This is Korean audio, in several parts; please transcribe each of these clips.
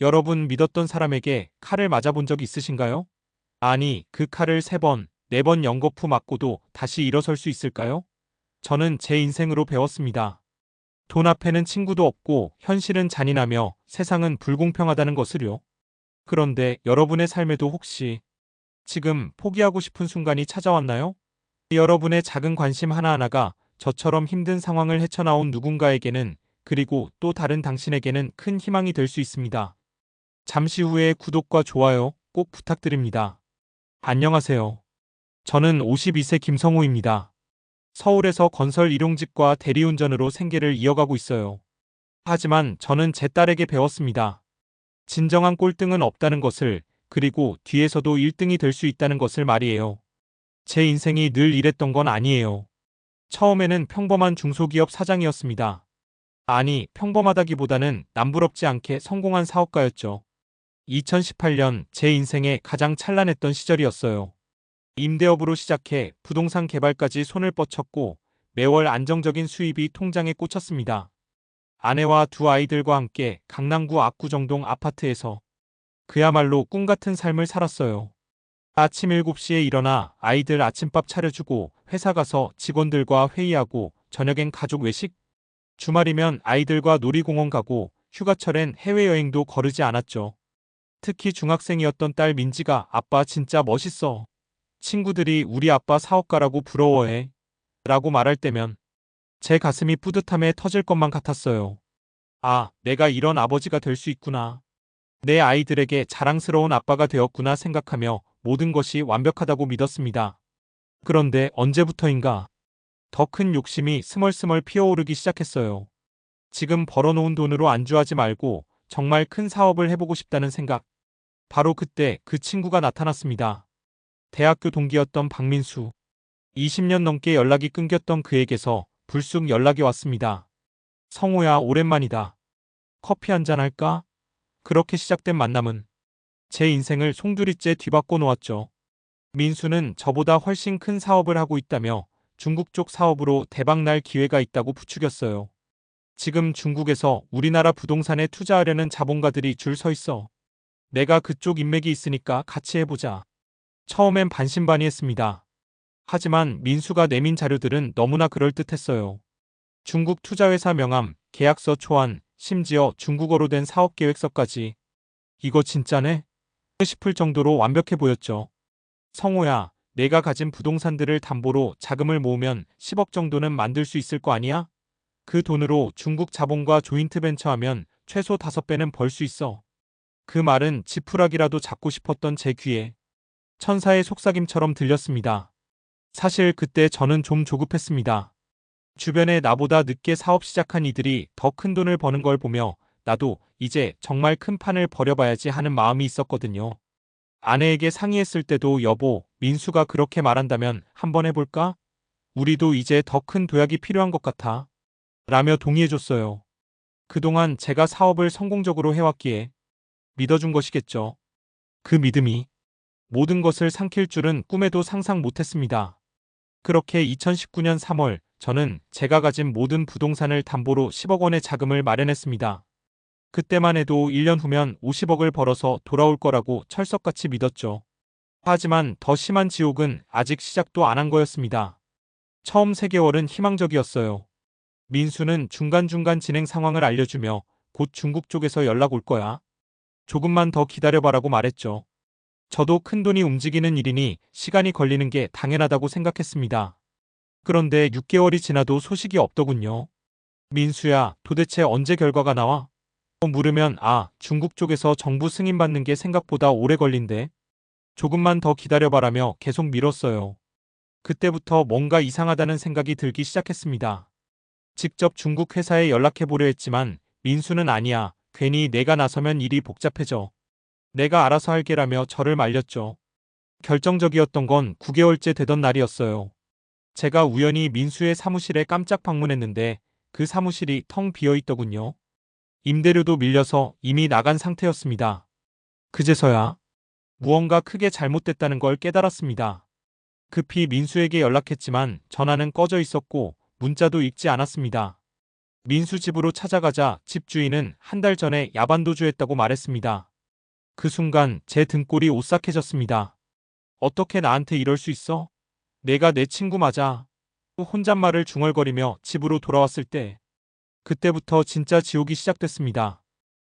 여러분 믿었던 사람에게 칼을 맞아본 적 있으신가요? 아니, 그 칼을 세 번, 네 번 연거푸 맞고도 다시 일어설 수 있을까요? 저는 제 인생으로 배웠습니다. 돈 앞에는 친구도 없고 현실은 잔인하며 세상은 불공평하다는 것을요. 그런데 여러분의 삶에도 혹시 지금 포기하고 싶은 순간이 찾아왔나요? 여러분의 작은 관심 하나하나가 저처럼 힘든 상황을 헤쳐나온 누군가에게는 그리고 또 다른 당신에게는 큰 희망이 될 수 있습니다. 잠시 후에 구독과 좋아요 꼭 부탁드립니다. 안녕하세요. 저는 52세 김성우입니다. 서울에서 건설 일용직과 대리운전으로 생계를 이어가고 있어요. 하지만 저는 제 딸에게 배웠습니다. 진정한 꼴등은 없다는 것을 그리고 뒤에서도 1등이 될 수 있다는 것을 말이에요. 제 인생이 늘 이랬던 건 아니에요. 처음에는 평범한 중소기업 사장이었습니다. 아니, 평범하다기보다는 남부럽지 않게 성공한 사업가였죠. 2018년 제 인생에 가장 찬란했던 시절이었어요. 임대업으로 시작해 부동산 개발까지 손을 뻗쳤고 매월 안정적인 수입이 통장에 꽂혔습니다. 아내와 두 아이들과 함께 강남구 압구정동 아파트에서 그야말로 꿈 같은 삶을 살았어요. 아침 7시에 일어나 아이들 아침밥 차려주고 회사 가서 직원들과 회의하고 저녁엔 가족 외식, 주말이면 아이들과 놀이공원 가고 휴가철엔 해외여행도 거르지 않았죠. 특히 중학생이었던 딸 민지가 아빠 진짜 멋있어. 친구들이 우리 아빠 사업가라고 부러워해. 라고 말할 때면 제 가슴이 뿌듯함에 터질 것만 같았어요. 아, 내가 이런 아버지가 될 수 있구나. 내 아이들에게 자랑스러운 아빠가 되었구나 생각하며 모든 것이 완벽하다고 믿었습니다. 그런데 언제부터인가 더 큰 욕심이 스멀스멀 피어오르기 시작했어요. 지금 벌어놓은 돈으로 안주하지 말고 정말 큰 사업을 해보고 싶다는 생각. 바로 그때 그 친구가 나타났습니다. 대학교 동기였던 박민수. 20년 넘게 연락이 끊겼던 그에게서 불쑥 연락이 왔습니다. 성호야, 오랜만이다. 커피 한잔 할까? 그렇게 시작된 만남은 제 인생을 송두리째 뒤바꿔 놓았죠. 민수는 저보다 훨씬 큰 사업을 하고 있다며 중국 쪽 사업으로 대박날 기회가 있다고 부추겼어요. 지금 중국에서 우리나라 부동산에 투자하려는 자본가들이 줄 서 있어. 내가 그쪽 인맥이 있으니까 같이 해보자. 처음엔 반신반의했습니다. 하지만 민수가 내민 자료들은 너무나 그럴듯했어요. 중국 투자회사 명함, 계약서 초안, 심지어 중국어로 된 사업 계획서까지. 이거 진짜네? 싶을 정도로 완벽해 보였죠. 성호야, 내가 가진 부동산들을 담보로 자금을 모으면 10억 정도는 만들 수 있을 거 아니야? 그 돈으로 중국 자본과 조인트 벤처하면 최소 5배는 벌 수 있어. 그 말은 지푸라기라도 잡고 싶었던 제 귀에 천사의 속삭임처럼 들렸습니다. 사실 그때 저는 좀 조급했습니다. 주변에 나보다 늦게 사업 시작한 이들이 더 큰 돈을 버는 걸 보며 나도 이제 정말 큰 판을 벌여봐야지 하는 마음이 있었거든요. 아내에게 상의했을 때도 여보, 민수가 그렇게 말한다면 한번 해볼까? 우리도 이제 더 큰 도약이 필요한 것 같아. 라며 동의해줬어요. 그동안 제가 사업을 성공적으로 해왔기에 믿어준 것이겠죠. 그 믿음이 모든 것을 삼킬 줄은 꿈에도 상상 못했습니다. 그렇게 2019년 3월 저는 제가 가진 모든 부동산을 담보로 10억 원의 자금을 마련했습니다. 그때만 해도 1년 후면 50억을 벌어서 돌아올 거라고 철석같이 믿었죠. 하지만 더 심한 지옥은 아직 시작도 안 한 거였습니다. 처음 3개월은 희망적이었어요. 민수는 중간중간 진행 상황을 알려주며 곧 중국 쪽에서 연락 올 거야. 조금만 더 기다려봐라고 말했죠. 저도 큰돈이 움직이는 일이니 시간이 걸리는 게 당연하다고 생각했습니다. 그런데 6개월이 지나도 소식이 없더군요. 민수야, 도대체 언제 결과가 나와? 물으면 아, 중국 쪽에서 정부 승인받는 게 생각보다 오래 걸린대. 조금만 더 기다려봐라며 계속 미뤘어요. 그때부터 뭔가 이상하다는 생각이 들기 시작했습니다. 직접 중국 회사에 연락해보려 했지만 민수는 아니야. 괜히 내가 나서면 일이 복잡해져. 내가 알아서 할게라며 저를 말렸죠. 결정적이었던 건 9개월째 되던 날이었어요. 제가 우연히 민수의 사무실에 깜짝 방문했는데 그 사무실이 텅 비어 있더군요. 임대료도 밀려서 이미 나간 상태였습니다. 그제서야 무언가 크게 잘못됐다는 걸 깨달았습니다. 급히 민수에게 연락했지만 전화는 꺼져 있었고 문자도 읽지 않았습니다. 민수 집으로 찾아가자 집주인은 한 달 전에 야반도주했다고 말했습니다. 그 순간 제 등골이 오싹해졌습니다. 어떻게 나한테 이럴 수 있어? 내가 내 친구 맞아. 혼잣말을 중얼거리며 집으로 돌아왔을 때 그때부터 진짜 지옥이 시작됐습니다.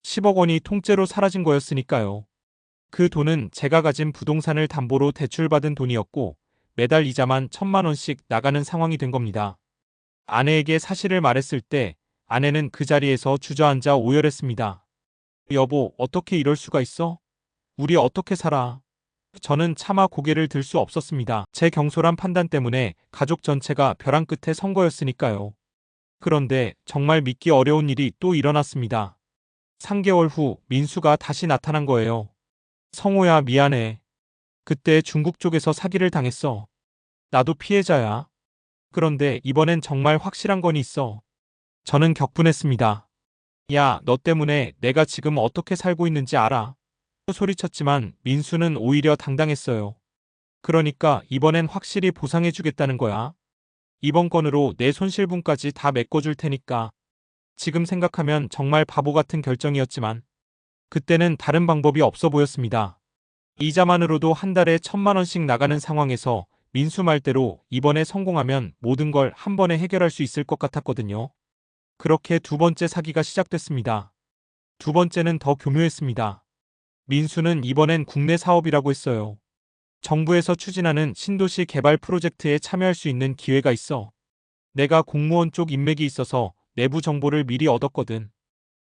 10억 원이 통째로 사라진 거였으니까요. 그 돈은 제가 가진 부동산을 담보로 대출받은 돈이었고 매달 이자만 천만 원씩 나가는 상황이 된 겁니다. 아내에게 사실을 말했을 때 아내는 그 자리에서 주저앉아 오열했습니다. 여보, 어떻게 이럴 수가 있어? 우리 어떻게 살아? 저는 차마 고개를 들 수 없었습니다. 제 경솔한 판단 때문에 가족 전체가 벼랑 끝에 선 거였으니까요. 그런데 정말 믿기 어려운 일이 또 일어났습니다. 3개월 후 민수가 다시 나타난 거예요. 성호야 미안해. 그때 중국 쪽에서 사기를 당했어. 나도 피해자야. 그런데 이번엔 정말 확실한 건 있어. 저는 격분했습니다. 야, 너 때문에 내가 지금 어떻게 살고 있는지 알아. 소리쳤지만 민수는 오히려 당당했어요. 그러니까 이번엔 확실히 보상해주겠다는 거야. 이번 건으로 내 손실분까지 다 메꿔줄 테니까. 지금 생각하면 정말 바보 같은 결정이었지만 그때는 다른 방법이 없어 보였습니다. 이자만으로도 한 달에 천만 원씩 나가는 상황에서 민수 말대로 이번에 성공하면 모든 걸 한 번에 해결할 수 있을 것 같았거든요. 그렇게 두 번째 사기가 시작됐습니다. 두 번째는 더 교묘했습니다. 민수는 이번엔 국내 사업이라고 했어요. 정부에서 추진하는 신도시 개발 프로젝트에 참여할 수 있는 기회가 있어. 내가 공무원 쪽 인맥이 있어서 내부 정보를 미리 얻었거든.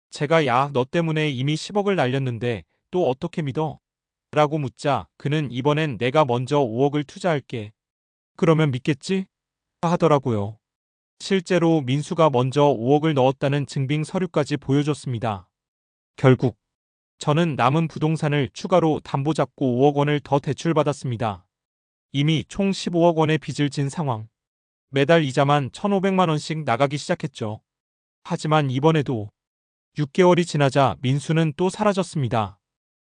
제가 야, 너 때문에 이미 10억을 날렸는데 또 어떻게 믿어? 라고 묻자 그는 이번엔 내가 먼저 5억을 투자할게. 그러면 믿겠지? 하더라고요. 실제로 민수가 먼저 5억을 넣었다는 증빙 서류까지 보여줬습니다. 결국 저는 남은 부동산을 추가로 담보 잡고 5억 원을 더 대출받았습니다. 이미 총 15억 원의 빚을 진 상황. 매달 이자만 1,500만 원씩 나가기 시작했죠. 하지만 이번에도 6개월이 지나자 민수는 또 사라졌습니다.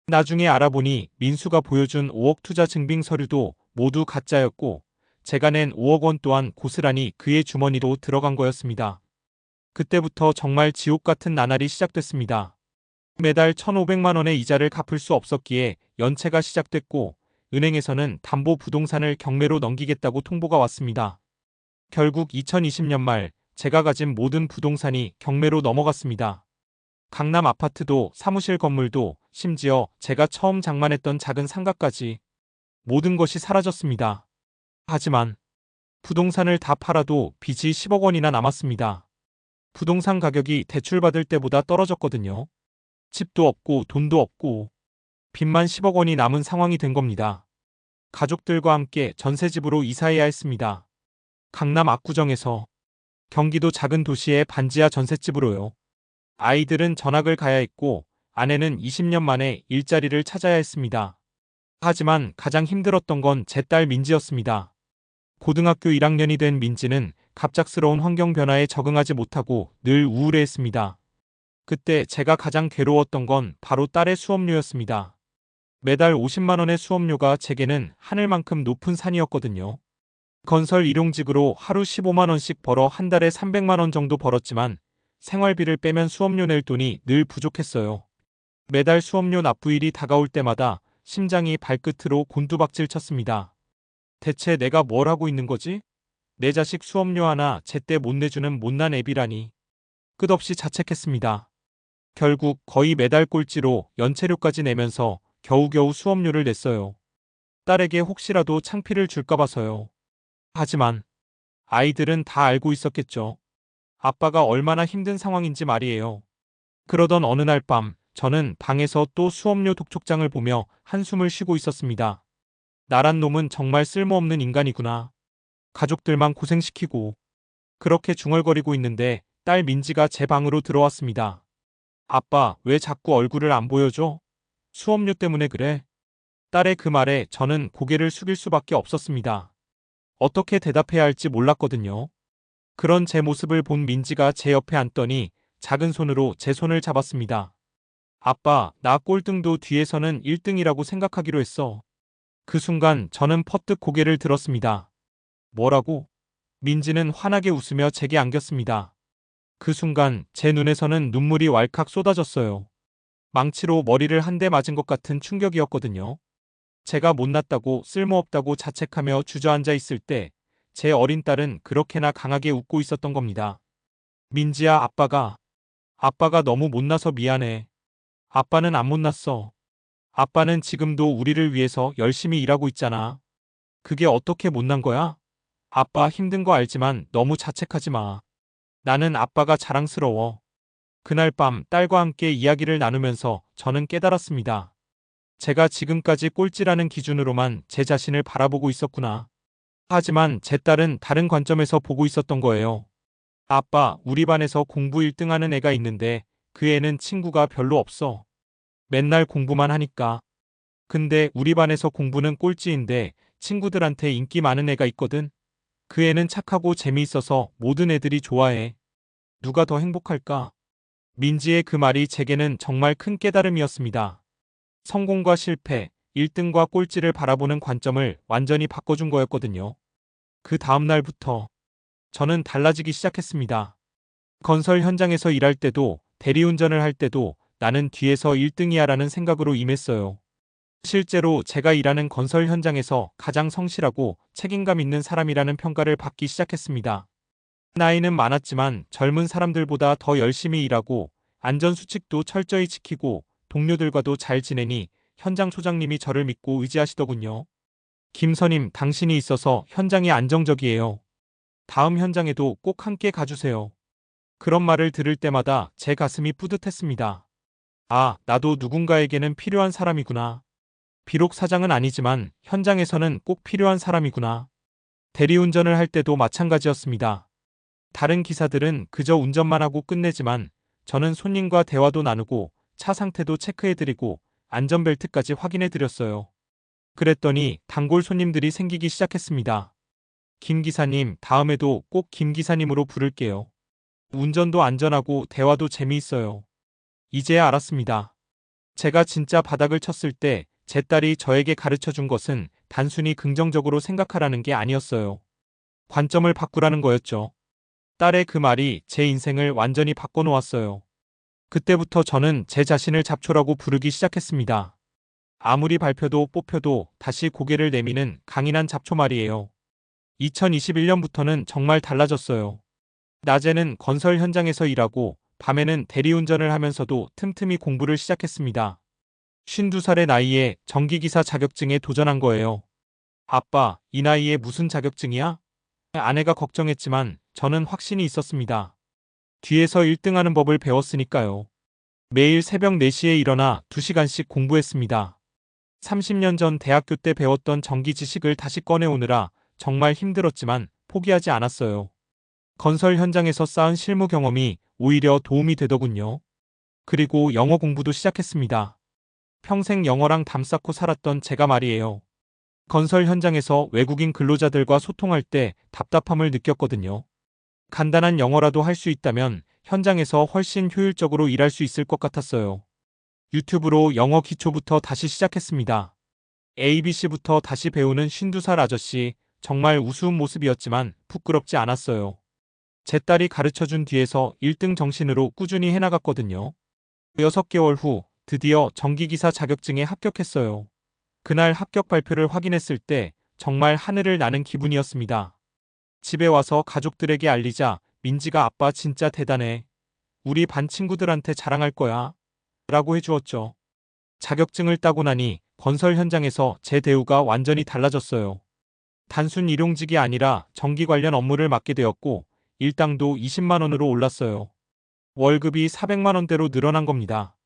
나중에 알아보니 민수가 보여준 5억 투자 증빙 서류도 모두 가짜였고 제가 낸 5억 원 또한 고스란히 그의 주머니로 들어간 거였습니다. 그때부터 정말 지옥 같은 나날이 시작됐습니다. 매달 1,500만 원의 이자를 갚을 수 없었기에 연체가 시작됐고 은행에서는 담보 부동산을 경매로 넘기겠다고 통보가 왔습니다. 결국 2020년 말 제가 가진 모든 부동산이 경매로 넘어갔습니다. 강남 아파트도 사무실 건물도 심지어 제가 처음 장만했던 작은 상가까지 모든 것이 사라졌습니다. 하지만 부동산을 다 팔아도 빚이 10억 원이나 남았습니다. 부동산 가격이 대출받을 때보다 떨어졌거든요. 집도 없고 돈도 없고 빚만 10억 원이 남은 상황이 된 겁니다. 가족들과 함께 전세집으로 이사해야 했습니다. 강남 압구정에서 경기도 작은 도시의 반지하 전셋집으로요. 아이들은 전학을 가야 했고 아내는 20년 만에 일자리를 찾아야 했습니다. 하지만 가장 힘들었던 건 제 딸 민지였습니다. 고등학교 1학년이 된 민지는 갑작스러운 환경 변화에 적응하지 못하고 늘 우울해했습니다. 그때 제가 가장 괴로웠던 건 바로 딸의 수업료였습니다. 매달 50만 원의 수업료가 제게는 하늘만큼 높은 산이었거든요. 건설 일용직으로 하루 15만 원씩 벌어 한 달에 300만 원 정도 벌었지만 생활비를 빼면 수업료 낼 돈이 늘 부족했어요. 매달 수업료 납부일이 다가올 때마다 심장이 발끝으로 곤두박질 쳤습니다. 대체 내가 뭘 하고 있는 거지? 내 자식 수업료 하나 제때 못 내주는 못난 애비라니. 끝없이 자책했습니다. 결국 거의 매달 꼴찌로 연체료까지 내면서 겨우겨우 수업료를 냈어요. 딸에게 혹시라도 창피를 줄까 봐서요. 하지만 아이들은 다 알고 있었겠죠. 아빠가 얼마나 힘든 상황인지 말이에요. 그러던 어느 날 밤 저는 방에서 또 수업료 독촉장을 보며 한숨을 쉬고 있었습니다. 나란 놈은 정말 쓸모없는 인간이구나. 가족들만 고생시키고 그렇게 중얼거리고 있는데 딸 민지가 제 방으로 들어왔습니다. 아빠, 왜 자꾸 얼굴을 안 보여줘? 수업료 때문에 그래. 딸의 그 말에 저는 고개를 숙일 수밖에 없었습니다. 어떻게 대답해야 할지 몰랐거든요. 그런 제 모습을 본 민지가 제 옆에 앉더니 작은 손으로 제 손을 잡았습니다. 아빠, 나 꼴등도 뒤에서는 1등이라고 생각하기로 했어. 그 순간 저는 퍼뜩 고개를 들었습니다. 뭐라고? 민지는 환하게 웃으며 제게 안겼습니다. 그 순간 제 눈에서는 눈물이 왈칵 쏟아졌어요. 망치로 머리를 한 대 맞은 것 같은 충격이었거든요. 제가 못났다고 쓸모없다고 자책하며 주저앉아 있을 때 제 어린 딸은 그렇게나 강하게 웃고 있었던 겁니다. 민지야, 아빠가, 아빠가 너무 못나서 미안해. 아빠는 안 못났어. 아빠는 지금도 우리를 위해서 열심히 일하고 있잖아. 그게 어떻게 못난 거야? 아빠 힘든 거 알지만 너무 자책하지 마. 나는 아빠가 자랑스러워. 그날 밤 딸과 함께 이야기를 나누면서 저는 깨달았습니다. 제가 지금까지 꼴찌라는 기준으로만 제 자신을 바라보고 있었구나. 하지만 제 딸은 다른 관점에서 보고 있었던 거예요. 아빠, 우리 반에서 공부 1등 하는 애가 있는데 그 애는 친구가 별로 없어. 맨날 공부만 하니까. 근데 우리 반에서 공부는 꼴찌인데 친구들한테 인기 많은 애가 있거든. 그 애는 착하고 재미있어서 모든 애들이 좋아해. 누가 더 행복할까? 민지의 그 말이 제게는 정말 큰 깨달음이었습니다. 성공과 실패, 1등과 꼴찌를 바라보는 관점을 완전히 바꿔준 거였거든요. 그 다음 날부터 저는 달라지기 시작했습니다. 건설 현장에서 일할 때도 대리운전을 할 때도 나는 뒤에서 1등이야 라는 생각으로 임했어요. 실제로 제가 일하는 건설 현장에서 가장 성실하고 책임감 있는 사람이라는 평가를 받기 시작했습니다. 나이는 많았지만 젊은 사람들보다 더 열심히 일하고 안전수칙도 철저히 지키고 동료들과도 잘 지내니 현장 소장님이 저를 믿고 의지하시더군요. 김선임, 당신이 있어서 현장이 안정적이에요. 다음 현장에도 꼭 함께 가주세요. 그런 말을 들을 때마다 제 가슴이 뿌듯했습니다. 아, 나도 누군가에게는 필요한 사람이구나. 비록 사장은 아니지만 현장에서는 꼭 필요한 사람이구나. 대리운전을 할 때도 마찬가지였습니다. 다른 기사들은 그저 운전만 하고 끝내지만 저는 손님과 대화도 나누고 차 상태도 체크해드리고 안전벨트까지 확인해드렸어요. 그랬더니 단골 손님들이 생기기 시작했습니다. 김 기사님, 다음에도 꼭 김 기사님으로 부를게요. 운전도 안전하고 대화도 재미있어요. 이제야 알았습니다. 제가 진짜 바닥을 쳤을 때 제 딸이 저에게 가르쳐 준 것은 단순히 긍정적으로 생각하라는 게 아니었어요. 관점을 바꾸라는 거였죠. 딸의 그 말이 제 인생을 완전히 바꿔놓았어요. 그때부터 저는 제 자신을 잡초라고 부르기 시작했습니다. 아무리 발표도 뽑혀도 다시 고개를 내미는 강인한 잡초 말이에요. 2021년부터는 정말 달라졌어요. 낮에는 건설 현장에서 일하고 밤에는 대리운전을 하면서도 틈틈이 공부를 시작했습니다. 52살의 나이에 전기기사 자격증에 도전한 거예요. 아빠, 이 나이에 무슨 자격증이야? 아내가 걱정했지만 저는 확신이 있었습니다. 뒤에서 1등하는 법을 배웠으니까요. 매일 새벽 4시에 일어나 2시간씩 공부했습니다. 30년 전 대학교 때 배웠던 전기 지식을 다시 꺼내오느라 정말 힘들었지만 포기하지 않았어요. 건설 현장에서 쌓은 실무 경험이 오히려 도움이 되더군요. 그리고 영어 공부도 시작했습니다. 평생 영어랑 담 쌓고 살았던 제가 말이에요. 건설 현장에서 외국인 근로자들과 소통할 때 답답함을 느꼈거든요. 간단한 영어라도 할 수 있다면 현장에서 훨씬 효율적으로 일할 수 있을 것 같았어요. 유튜브로 영어 기초부터 다시 시작했습니다. ABC부터 다시 배우는 52살 아저씨, 정말 우스운 모습이었지만 부끄럽지 않았어요. 제 딸이 가르쳐준 뒤에서 1등 정신으로 꾸준히 해나갔거든요. 6개월 후 드디어 전기기사 자격증에 합격했어요. 그날 합격 발표를 확인했을 때 정말 하늘을 나는 기분이었습니다. 집에 와서 가족들에게 알리자 민지가 아빠 진짜 대단해. 우리 반 친구들한테 자랑할 거야. 라고 해주었죠. 자격증을 따고 나니 건설 현장에서 제 대우가 완전히 달라졌어요. 단순 일용직이 아니라 전기 관련 업무를 맡게 되었고 일당도 20만원으로 올랐어요. 월급이 400만원대로 늘어난 겁니다.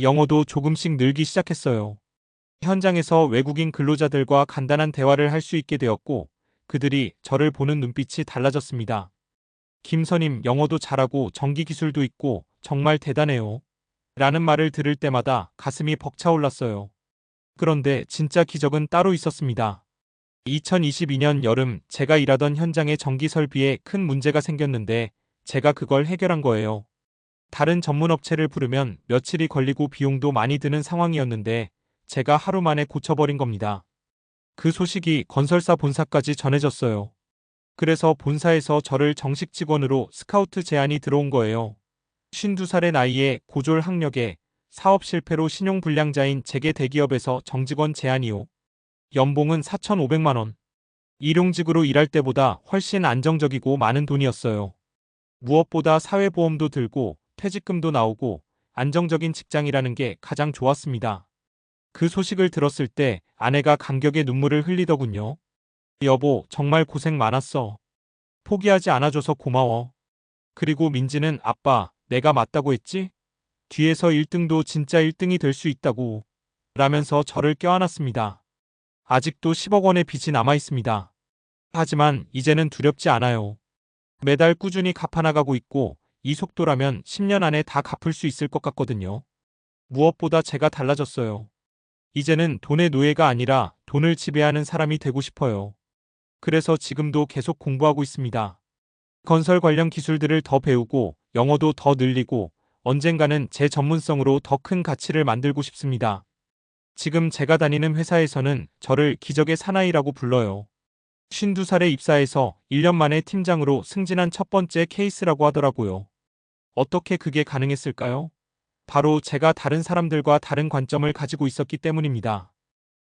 영어도 조금씩 늘기 시작했어요. 현장에서 외국인 근로자들과 간단한 대화를 할 수 있게 되었고 그들이 저를 보는 눈빛이 달라졌습니다. 김선임 영어도 잘하고 전기 기술도 있고 정말 대단해요. 라는 말을 들을 때마다 가슴이 벅차올랐어요. 그런데 진짜 기적은 따로 있었습니다. 2022년 여름 제가 일하던 현장의 전기 설비에 큰 문제가 생겼는데 제가 그걸 해결한 거예요. 다른 전문 업체를 부르면 며칠이 걸리고 비용도 많이 드는 상황이었는데 제가 하루 만에 고쳐버린 겁니다. 그 소식이 건설사 본사까지 전해졌어요. 그래서 본사에서 저를 정식 직원으로 스카우트 제안이 들어온 거예요. 52살의 나이에 고졸 학력에 사업 실패로 신용불량자인 재계 대기업에서 정직원 제안이요. 연봉은 4,500만 원. 일용직으로 일할 때보다 훨씬 안정적이고 많은 돈이었어요. 무엇보다 사회보험도 들고 퇴직금도 나오고 안정적인 직장이라는 게 가장 좋았습니다. 그 소식을 들었을 때 아내가 감격의 눈물을 흘리더군요. 여보, 정말 고생 많았어. 포기하지 않아줘서 고마워. 그리고 민지는 아빠, 내가 맞다고 했지? 뒤에서 1등도 진짜 1등이 될 수 있다고. 라면서 저를 껴안았습니다. 아직도 10억 원의 빚이 남아 있습니다. 하지만 이제는 두렵지 않아요. 매달 꾸준히 갚아나가고 있고 이 속도라면 10년 안에 다 갚을 수 있을 것 같거든요. 무엇보다 제가 달라졌어요. 이제는 돈의 노예가 아니라 돈을 지배하는 사람이 되고 싶어요. 그래서 지금도 계속 공부하고 있습니다. 건설 관련 기술들을 더 배우고 영어도 더 늘리고 언젠가는 제 전문성으로 더 큰 가치를 만들고 싶습니다. 지금 제가 다니는 회사에서는 저를 기적의 사나이라고 불러요. 52살에 입사해서 1년 만에 팀장으로 승진한 첫 번째 케이스라고 하더라고요. 어떻게 그게 가능했을까요? 바로 제가 다른 사람들과 다른 관점을 가지고 있었기 때문입니다.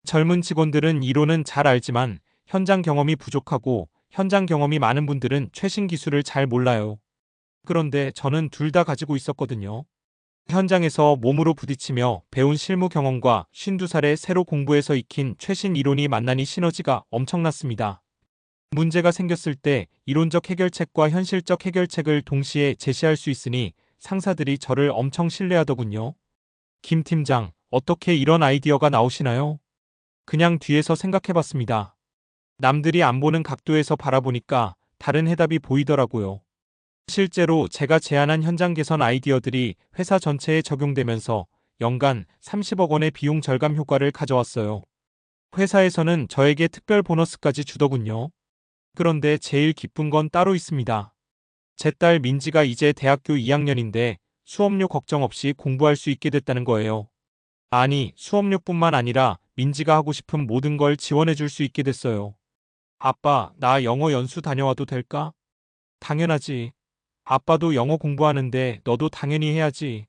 젊은 직원들은 이론은 잘 알지만 현장 경험이 부족하고 현장 경험이 많은 분들은 최신 기술을 잘 몰라요. 그런데 저는 둘 다 가지고 있었거든요. 현장에서 몸으로 부딪히며 배운 실무 경험과 52살에 새로 공부해서 익힌 최신 이론이 만나니 시너지가 엄청났습니다. 문제가 생겼을 때 이론적 해결책과 현실적 해결책을 동시에 제시할 수 있으니 상사들이 저를 엄청 신뢰하더군요. 김 팀장, 어떻게 이런 아이디어가 나오시나요? 그냥 뒤에서 생각해 봤습니다. 남들이 안 보는 각도에서 바라보니까 다른 해답이 보이더라고요. 실제로 제가 제안한 현장 개선 아이디어들이 회사 전체에 적용되면서 연간 30억 원의 비용 절감 효과를 가져왔어요. 회사에서는 저에게 특별 보너스까지 주더군요. 그런데 제일 기쁜 건 따로 있습니다. 제 딸 민지가 이제 대학교 2학년인데 수업료 걱정 없이 공부할 수 있게 됐다는 거예요. 아니, 수업료뿐만 아니라 민지가 하고 싶은 모든 걸 지원해 줄 수 있게 됐어요. 아빠, 나 영어 연수 다녀와도 될까? 당연하지. 아빠도 영어 공부하는데 너도 당연히 해야지.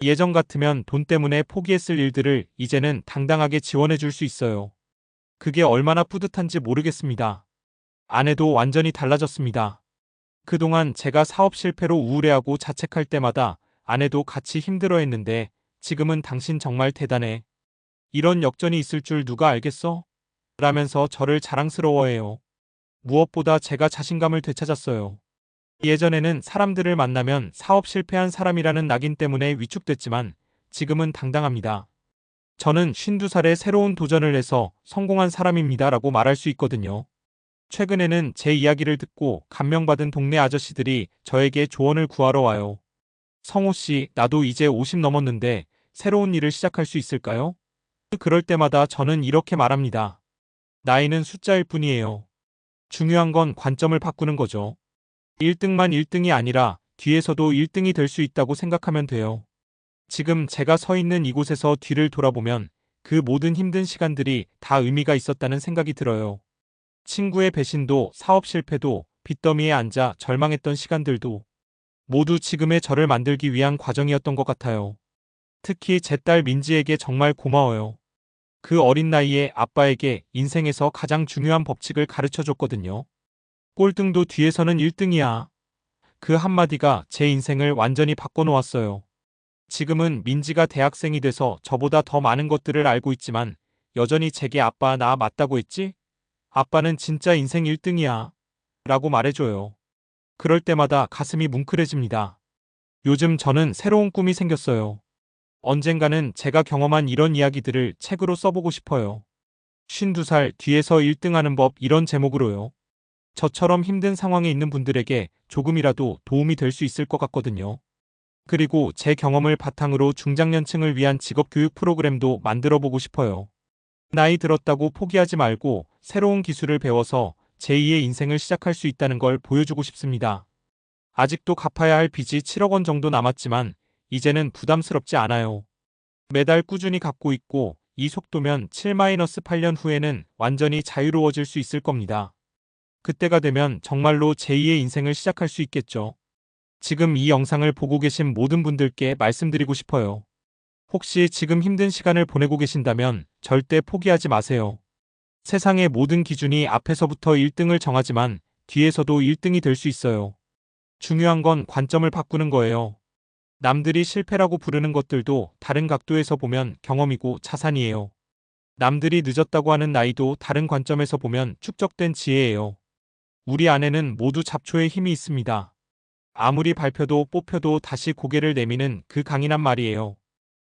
예전 같으면 돈 때문에 포기했을 일들을 이제는 당당하게 지원해 줄 수 있어요. 그게 얼마나 뿌듯한지 모르겠습니다. 아내도 완전히 달라졌습니다. 그동안 제가 사업 실패로 우울해하고 자책할 때마다 아내도 같이 힘들어 했는데 지금은 당신 정말 대단해. 이런 역전이 있을 줄 누가 알겠어? 라면서 저를 자랑스러워해요. 무엇보다 제가 자신감을 되찾았어요. 예전에는 사람들을 만나면 사업 실패한 사람이라는 낙인 때문에 위축됐지만 지금은 당당합니다. 저는 52살에 새로운 도전을 해서 성공한 사람입니다 라고 말할 수 있거든요. 최근에는 제 이야기를 듣고 감명받은 동네 아저씨들이 저에게 조언을 구하러 와요. 성호 씨, 나도 이제 50 넘었는데 새로운 일을 시작할 수 있을까요? 그럴 때마다 저는 이렇게 말합니다. 나이는 숫자일 뿐이에요. 중요한 건 관점을 바꾸는 거죠. 1등만 1등이 아니라 뒤에서도 1등이 될 수 있다고 생각하면 돼요. 지금 제가 서 있는 이곳에서 뒤를 돌아보면 그 모든 힘든 시간들이 다 의미가 있었다는 생각이 들어요. 친구의 배신도 사업 실패도 빚더미에 앉아 절망했던 시간들도 모두 지금의 저를 만들기 위한 과정이었던 것 같아요. 특히 제 딸 민지에게 정말 고마워요. 그 어린 나이에 아빠에게 인생에서 가장 중요한 법칙을 가르쳐 줬거든요. 꼴등도 뒤에서는 1등이야. 그 한마디가 제 인생을 완전히 바꿔놓았어요. 지금은 민지가 대학생이 돼서 저보다 더 많은 것들을 알고 있지만 여전히 제게 아빠 나 맞다고 했지? 아빠는 진짜 인생 1등이야. 라고 말해줘요. 그럴 때마다 가슴이 뭉클해집니다. 요즘 저는 새로운 꿈이 생겼어요. 언젠가는 제가 경험한 이런 이야기들을 책으로 써보고 싶어요. 52살 뒤에서 1등하는 법 이런 제목으로요. 저처럼 힘든 상황에 있는 분들에게 조금이라도 도움이 될 수 있을 것 같거든요. 그리고 제 경험을 바탕으로 중장년층을 위한 직업 교육 프로그램도 만들어 보고 싶어요. 나이 들었다고 포기하지 말고 새로운 기술을 배워서 제2의 인생을 시작할 수 있다는 걸 보여주고 싶습니다. 아직도 갚아야 할 빚이 7억 원 정도 남았지만 이제는 부담스럽지 않아요. 매달 꾸준히 갚고 있고 이 속도면 7-8년 후에는 완전히 자유로워질 수 있을 겁니다. 그때가 되면 정말로 제2의 인생을 시작할 수 있겠죠. 지금 이 영상을 보고 계신 모든 분들께 말씀드리고 싶어요. 혹시 지금 힘든 시간을 보내고 계신다면 절대 포기하지 마세요. 세상의 모든 기준이 앞에서부터 1등을 정하지만 뒤에서도 1등이 될 수 있어요. 중요한 건 관점을 바꾸는 거예요. 남들이 실패라고 부르는 것들도 다른 각도에서 보면 경험이고 자산이에요. 남들이 늦었다고 하는 나이도 다른 관점에서 보면 축적된 지혜예요. 우리 안에는 모두 잡초의 힘이 있습니다. 아무리 밟혀도 뽑혀도 다시 고개를 내미는 그 강인한 말이에요.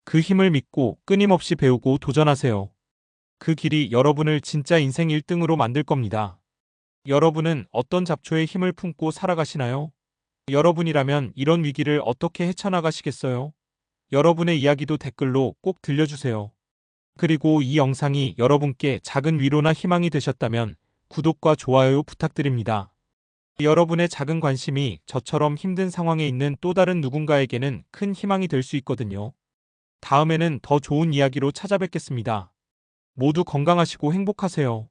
그 힘을 믿고 끊임없이 배우고 도전하세요. 그 길이 여러분을 진짜 인생 1등으로 만들 겁니다. 여러분은 어떤 잡초의 힘을 품고 살아가시나요? 여러분이라면 이런 위기를 어떻게 헤쳐나가시겠어요? 여러분의 이야기도 댓글로 꼭 들려주세요. 그리고 이 영상이 여러분께 작은 위로나 희망이 되셨다면 구독과 좋아요 부탁드립니다. 여러분의 작은 관심이 저처럼 힘든 상황에 있는 또 다른 누군가에게는 큰 희망이 될 수 있거든요. 다음에는 더 좋은 이야기로 찾아뵙겠습니다. 모두 건강하시고 행복하세요.